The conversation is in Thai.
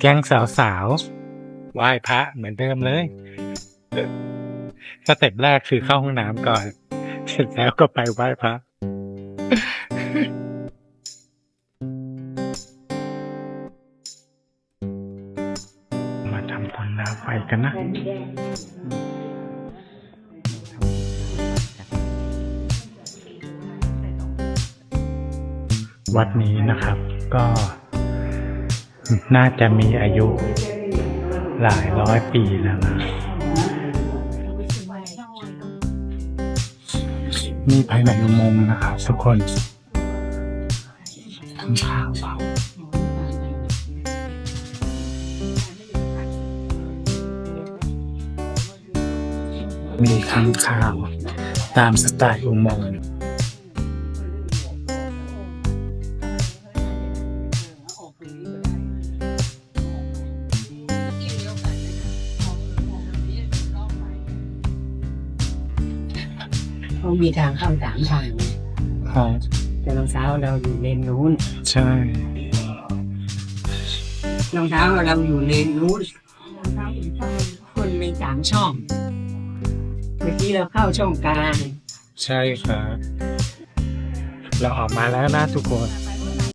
แก๊งสาวๆไหว้พระเหมือนเดิมเลย สเต็ปแรกคือเข้าห้องน้ำก่อน เสร็จแล้วก็ไปไหว้พระมาทำบุญน้ำไฟกันนะวัดนี้นะครับก็ น่าจะมีอายุหลายร้อยปีแล้วนะนี่ภายในอุโมงค์นะครับทุกคนข้างข้าวเปล่ามีข้างข้าวตามสไตล์อุโมงค์ เขามีทางเข้าสามทาง ครับแต่รองเท้าเราอยู่เลนนู้นใช่รองเท้าเราอยู่เลนนู้นคนมีสามช่อง เมื่อกี้เราเข้าช่องกลาง ใช่ครับ เราออกมาแล้วนะทุกคน